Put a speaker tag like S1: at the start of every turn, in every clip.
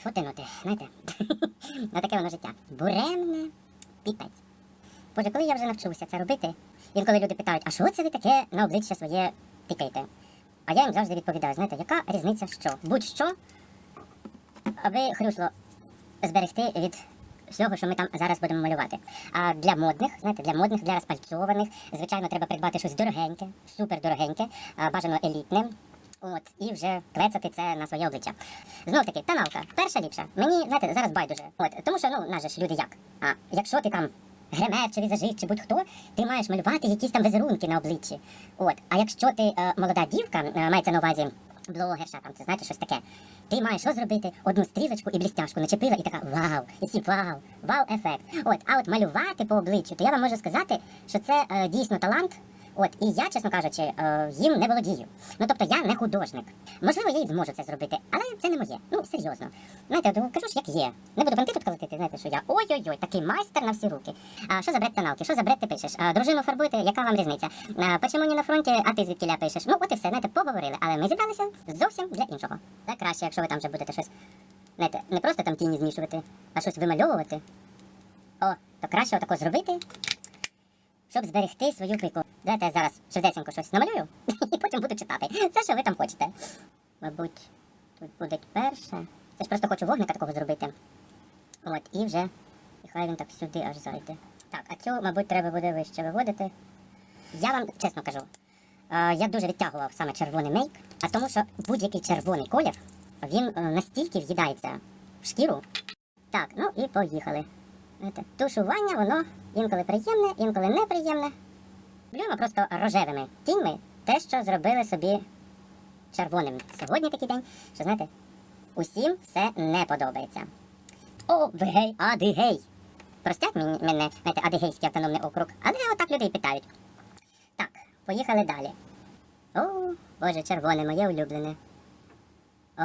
S1: Що ти, ну знаєте? ну таке воно життя. Буремне піпець. Боже, коли я вже навчуся це робити, інколи люди питають, а що це ви таке на обличчя своє тикаєте? А я їм завжди відповідаю, знаєте, яка різниця що? Будь-що, аби хрюсло зберегти від всього, що ми там зараз будемо малювати. А для модних, знаєте, для модних, для розпальцьованих, звичайно, треба придбати щось дорогеньке, супер дорогеньке, а, бажано елітне. От, і вже клецати це на своє обличчя. Знов таки, тоналка, перша ліпша. Мені, знаєте, зараз байдуже. От, тому що, ну, нас же ж люди як. А якщо ти там гример чи візажист, чи будь-хто, ти маєш малювати якісь там візерунки на обличчі. От, а якщо ти е, молода дівка, е, мається на увазі блогерша, там, це знаєте, щось таке. Ти маєш що зробити? Одну стрілочку і блістяшку начепила, і така вау, і всі вау, вау ефект. От, а от малювати по обличчю, то я вам можу сказати, що це е, дійсно талант. От, і я, чесно кажучи, е, їм не володію. Ну тобто я не художник. Можливо, я і зможу це зробити, але це не моє. Ну, серйозно. Знаєте, кажу ж, як є. Не буду банти тут колотити, знаєте, що я ой-ой-ой, такий майстер на всі руки. А що за бред тоналки? Що за бред ти пишеш? А, дружину фарбуєте, яка вам різниця? А, почему не на фронті, а ти звідкіля пишеш? Ну, от і все, знаєте, поговорили, але ми зібралися зовсім для іншого. Так краще, якщо ви там вже будете щось, знаєте, не просто там тіні змішувати, а щось вимальовувати. О, то краще отако зробити, щоб зберегти свою пику. Давайте я зараз швидесенько щось намалюю і потім буду читати. Все, що ви там хочете. Мабуть, тут буде перше. Я ж просто хочу вогника такого зробити. От, і вже. І хай він так сюди аж зайде. Так, а цю, мабуть, треба буде вище виводити. Я вам чесно кажу, е, я дуже відтягував саме червоний мейк, а тому що будь-який червоний колір, він е, настільки в'їдається в шкіру. Так, ну і поїхали. Тушування, воно інколи приємне, інколи неприємне. Малюємо просто рожевими тіньми те, що зробили собі червоним. Сьогодні такий день, що знаєте, усім все не подобається. О, ви гей, адигей! Простять мені- мене, знаєте, Адигейський автономний округ, але отак люди і питають. Так, поїхали далі. О, боже, червоне, моє улюблене. О.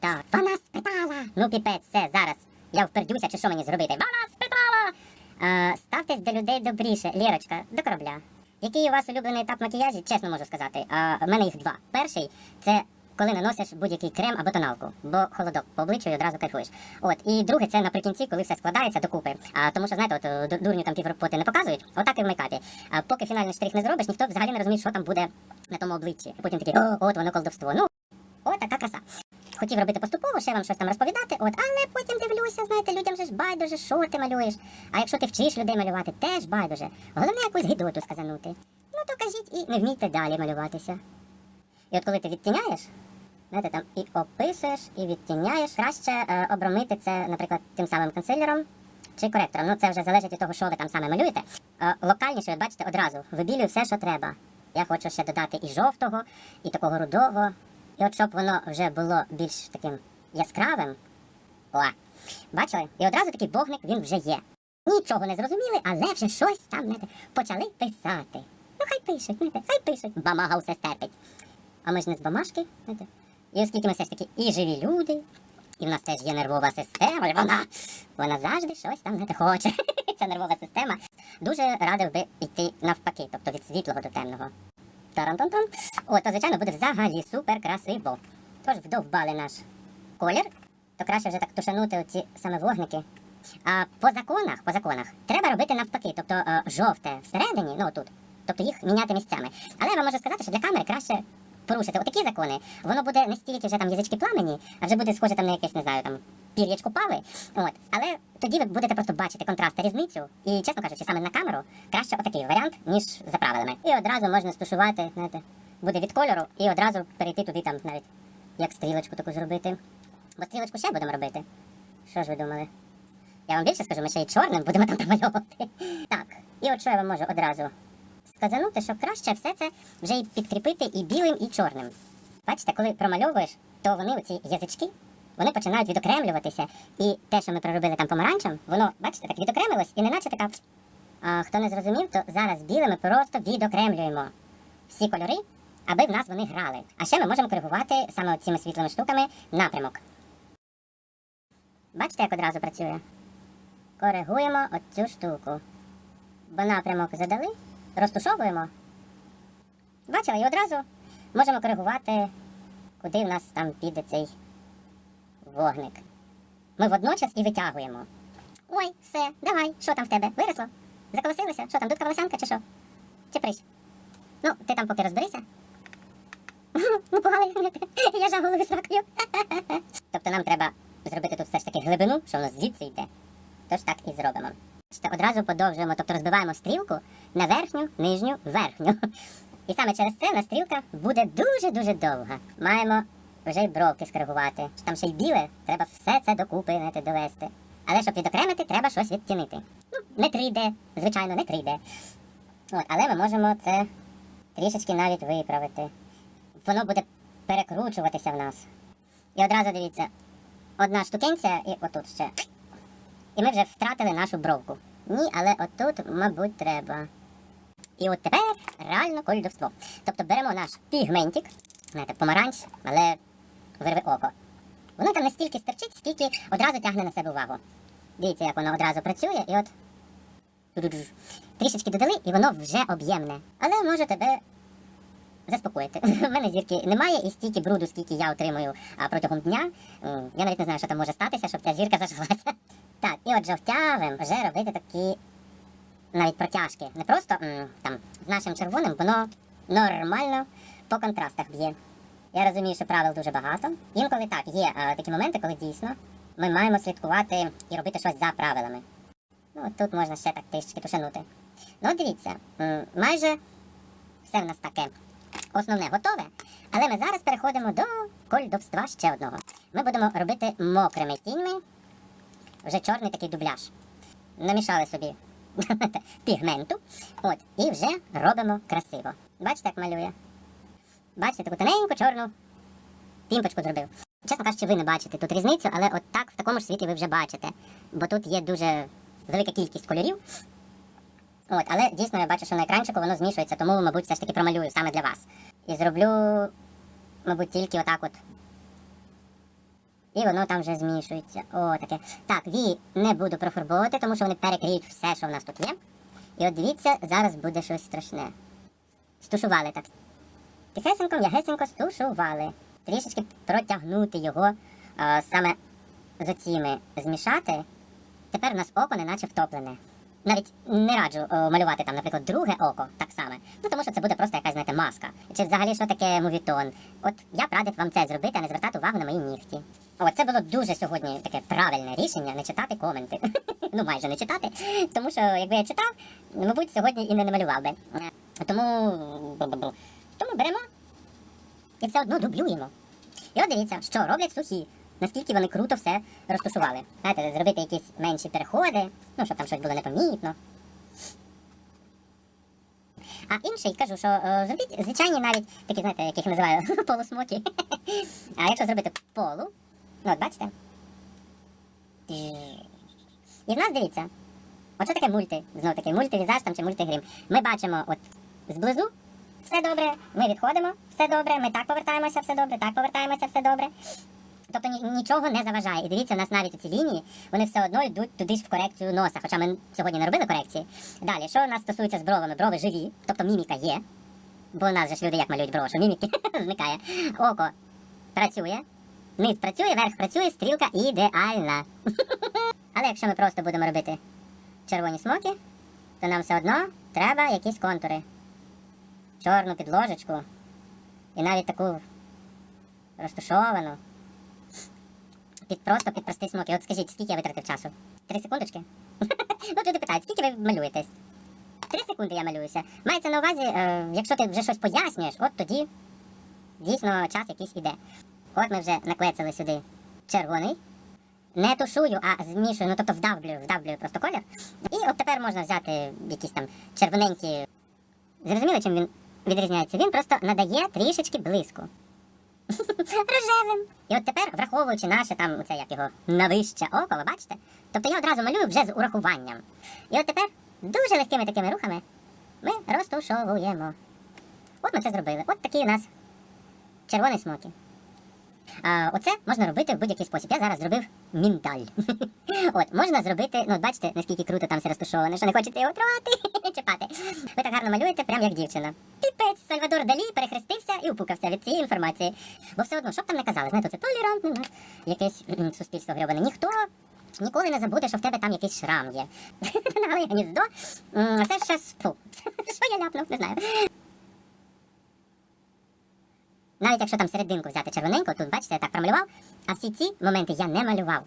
S1: Так, вона спитала. Ну, піпець, все, зараз. Я впердюся, чи що мені зробити? Вона спитала! Е, ставтесь до людей добріше. Лірочка, до корабля. Який у вас улюблений етап макіяжі, чесно можу сказати. А, в мене їх два. Перший це коли наносиш будь-який крем або тоналку, бо холодок по обличчю і одразу кайфуєш. От, і друге, це наприкінці, коли все складається докупи. А тому що, знаєте, от дурню там півроботи не показують, отак і в мейкапі. А поки фінальний штрих не зробиш, ніхто взагалі не розуміє, що там буде на тому обличчі. І потім такий, о, от воно колдовство. Ну, о, така краса. Хотів робити поступово, ще вам щось там розповідати, от, але потім дивлюся, знаєте, людям же ж байдуже, що ти малюєш. А якщо ти вчиш людей малювати, теж байдуже. Головне якусь гидоту сказанути. Ну то кажіть і не вмійте далі малюватися. І от коли ти відтіняєш, знаєте, там і описуєш, і відтіняєш, краще е, обромити це, наприклад, тим самим консилером чи коректором. Ну це вже залежить від того, що ви там саме малюєте. Е, локальніше, ви бачите, одразу вибілюю все, що треба. Я хочу ще додати і жовтого, і такого рудого. І от щоб воно вже було більш таким яскравим. О, бачили? І одразу такий вогник він вже є. Нічого не зрозуміли, але вже щось там знаєте, почали писати. Ну хай пишуть, знаєте, хай пишуть. Бамага усе стерпить. А ми ж не з бамашки, знаєте. І оскільки ми все ж таки і живі люди, і в нас теж є нервова система, і вона, вона завжди щось там знаєте, хоче. Ця нервова система. Дуже радив би йти навпаки, тобто від світлого до темного. Тарантантан. О, то, звичайно, буде взагалі супер красиво. Тож вдовбали наш колір, то краще вже так тушанути оці саме вогники. А по законах, по законах, треба робити навпаки, тобто е, жовте всередині, ну тут, тобто їх міняти місцями. Але я вам можу сказати, що для камери краще порушити отакі закони. Воно буде не стільки вже там язички пламені, а вже буде схоже там на якесь, не знаю, там пір'ячку пави. От. Але тоді ви будете просто бачити контраст та різницю. І, чесно кажучи, саме на камеру краще отакий варіант, ніж за правилами. І одразу можна стушувати, знаєте, буде від кольору, і одразу перейти туди там навіть як стрілочку таку зробити. Бо стрілочку ще будемо робити. Що ж ви думали? Я вам більше скажу, ми ще й чорним будемо там намальовувати. Так, і от що я вам можу одразу сказанути, що краще все це вже й підкріпити і білим, і чорним. Бачите, коли промальовуєш, то вони, оці язички, вони починають відокремлюватися. І те, що ми проробили там помаранчем, воно, бачите, так відокремилось, і неначе така. А, хто не зрозумів, то зараз білими просто відокремлюємо всі кольори, аби в нас вони грали. А ще ми можемо коригувати саме цими світлими штуками напрямок. Бачите, як одразу працює? Коригуємо оцю штуку. Бо напрямок задали, розтушовуємо. Бачили, і одразу можемо коригувати куди в нас там піде цей вогник. Ми водночас і витягуємо. Ой, все, давай, що там в тебе? Виросло? Заколосилося? Що там, дудка волосянка чи що? Чи прищ? Ну, ти там поки розберися. Ну, погали, я жа голови сракою. Тобто нам треба зробити тут все ж таки глибину, що воно звідси йде. Тож так і зробимо. Одразу подовжуємо, тобто розбиваємо стрілку на верхню, нижню, верхню. І саме через це на стрілка буде дуже-дуже довга. Маємо вже й бровки скоригувати. Там ще й біле, треба все це докупи знаєте, довести. Але щоб відокремити, треба щось відтінити. Ну, не 3D, звичайно, не 3D. От, але ми можемо це трішечки навіть виправити. Воно буде перекручуватися в нас. І одразу дивіться, одна штукенця і отут ще. І ми вже втратили нашу бровку. Ні, але отут, мабуть, треба. І от тепер реально кольдовство. Тобто беремо наш пігментик, знаєте, помаранч, але вирви око. Воно там не стільки стерчить, скільки одразу тягне на себе увагу. Дивіться, як воно одразу працює, і от трішечки додали, і воно вже об'ємне. Але може тебе заспокоїти. У мене зірки немає, і стільки бруду, скільки я отримую протягом дня. Я навіть не знаю, що там може статися, щоб ця зірка зажглася. Так, і от жовтявим вже робити такі навіть протяжки. Не просто там з нашим червоним, воно нормально по контрастах б'є. Я розумію, що правил дуже багато. Інколи так, є е, такі моменти, коли дійсно ми маємо слідкувати і робити щось за правилами. Ну, тут можна ще так трішечки тушанути. Ну, дивіться, майже все в нас таке основне готове. Але ми зараз переходимо до кольдовства ще одного. Ми будемо робити мокрими тіньми вже чорний такий дубляж. Намішали собі пігменту. От, і вже робимо красиво. Бачите, як малює? Бачите, таку тоненьку чорну пімпочку зробив. Чесно кажучи, ви не бачите тут різницю, але от так в такому ж світі ви вже бачите. Бо тут є дуже велика кількість кольорів. От, але дійсно я бачу, що на екранчику воно змішується, тому, мабуть, все ж таки промалюю саме для вас. І зроблю, мабуть, тільки отак от. І воно там вже змішується. О, таке. Так, вії не буду профарбовувати, тому що вони перекриють все, що в нас тут є. І от дивіться, зараз буде щось страшне. Стушували так. Тихесенько, м'ягесенько стушували. Трішечки протягнути його а, саме з оціми змішати. Тепер у нас око неначе втоплене. Навіть не раджу о, малювати там, наприклад, друге око так само. Ну тому що це буде просто якась, знаєте, маска. Чи взагалі що таке мувітон. От я б радив вам це зробити, а не звертати увагу на мої нігті. О, це було дуже сьогодні таке правильне рішення не читати коменти. ну майже не читати. Тому що якби я читав, мабуть, сьогодні і не намалював би. Е, Тому. Тому беремо і все одно дублюємо. І от дивіться, що роблять сухі. Наскільки вони круто все розташували. Знаєте, зробити якісь менші переходи, ну, щоб там щось було непомітно. А інший кажу, що е, зробіть звичайні навіть такі, знаєте, яких називаю полусмоки. а якщо зробити полу, ну от бачите. І в нас дивіться, що таке мульти, знову таки, мультивізаж там чи мультигрім. Ми бачимо от зблизу все добре, ми відходимо, все добре, ми так повертаємося, все добре, так повертаємося, все добре. Тобто нічого не заважає. І дивіться, у нас навіть ці лінії, вони все одно йдуть туди ж в корекцію носа. Хоча ми сьогодні не робили корекції. Далі, що у нас стосується з бровами, брови живі, тобто міміка є. Бо у нас же ж люди як малюють брови, що міміки зникає. Око працює, низ працює, верх працює, стрілка ідеальна. Але якщо ми просто будемо робити червоні смоки, то нам все одно треба якісь контури. Чорну підложечку. І навіть таку розтушовану. Під просто під простий смоки. От скажіть, скільки я витратив часу? Три секундочки? ну, люди питають, скільки ви малюєтесь? Три секунди я малююся. Мається на увазі, е, якщо ти вже щось пояснюєш, от тоді дійсно час якийсь іде. От ми вже наклецали сюди червоний. Не тушую, а змішую, ну тобто вдавлюю, вдавлюю просто колір. І от тепер можна взяти якісь там червоненькі. Зрозуміли, чим він відрізняється? Він просто надає трішечки блиску. Рожевим. І от тепер, враховуючи наше там, це як його навище око, ви бачите? Тобто я одразу малюю вже з урахуванням. І от тепер дуже легкими такими рухами ми розтушовуємо. От ми це зробили. От такі у нас червоні смоки. А, оце можна робити в будь-який спосіб. Я зараз зробив міндаль. От, можна зробити, ну, от бачите, наскільки круто там все розташоване, що не хочеться його трогати, чіпати. Ви так гарно малюєте, прям як дівчина. Піпець, Сальвадор Далі перехрестився і упукався від цієї інформації. Бо все одно, що б там не казали, знаєте, це толерантне нас якесь суспільство грьобане. Ніхто ніколи не забуде, що в тебе там якийсь шрам є. Але гніздо. Це щас, фу, що я ляпнув, не знаю. Навіть якщо там серединку взяти червоненьку, тут бачите, я так промалював, а всі ці моменти я не малював.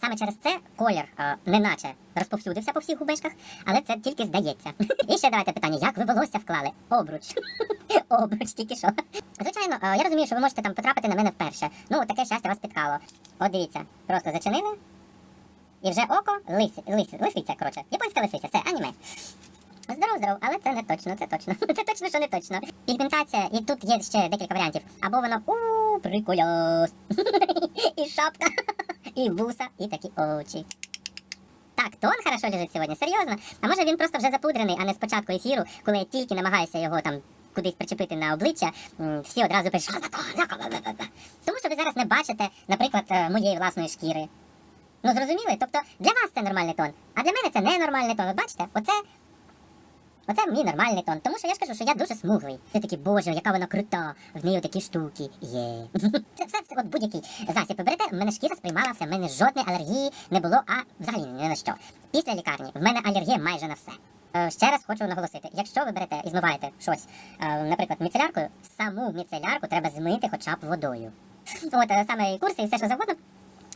S1: Саме через це колір е, неначе розповсюдився по всіх губешках, але це тільки здається. І ще давайте питання: як ви волосся вклали? Обруч. Обруч тільки що. Звичайно, е, я розумію, що ви можете там потрапити на мене вперше. Ну, таке щастя вас спіткало. От дивіться, просто зачинили. І вже око лиси, лиси, лисиця, коротше. Японська лисиця, все, аніме. Здоров, здоров, але це не точно, це точно. Це точно, що не точно. Пігментація, і тут є ще декілька варіантів. Або воно у прикольос. І шапка, і вуса, і такі очі. Так, тон хорошо лежить сьогодні, серйозно. А може він просто вже запудрений, а не з початку ефіру, коли я тільки намагаюся його там кудись причепити на обличчя, всі одразу пишуть? Тому що ви зараз не бачите, наприклад, е, моєї власної шкіри. Ну зрозуміли? Тобто для вас це нормальний тон, а для мене це не нормальний тон. От бачите, оце. Оце мій нормальний тон. Тому що я ж кажу, що я дуже смуглий. Ти такий, боже, яка вона крута, в неї такі штуки є. Це все, от будь-який засіб берете, в мене шкіра сприймала в мене жодної алергії не було, а взагалі ні на що. Pісля лікарні в мене алергія майже на все. Е, Ще раз хочу наголосити, якщо ви берете і змиваєте щось, е, наприклад, міцеляркою, саму міцелярку треба змити хоча б водою. От е, саме і курси, і все що завгодно.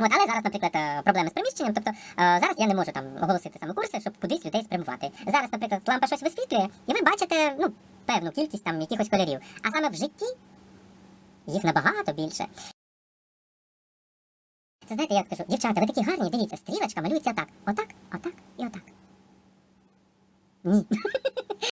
S1: От, але зараз, наприклад, е, проблеми з приміщенням, тобто е, зараз я не можу там оголосити саме курси, щоб кудись людей спрямувати. Зараз, наприклад, лампа щось висвітлює, і ви бачите ну, певну кількість там якихось кольорів. А саме в житті їх набагато більше. Це знаєте, я кажу, дівчата, ви такі гарні, дивіться, стрілочка малюється отак. Отак, отак і отак. Ні.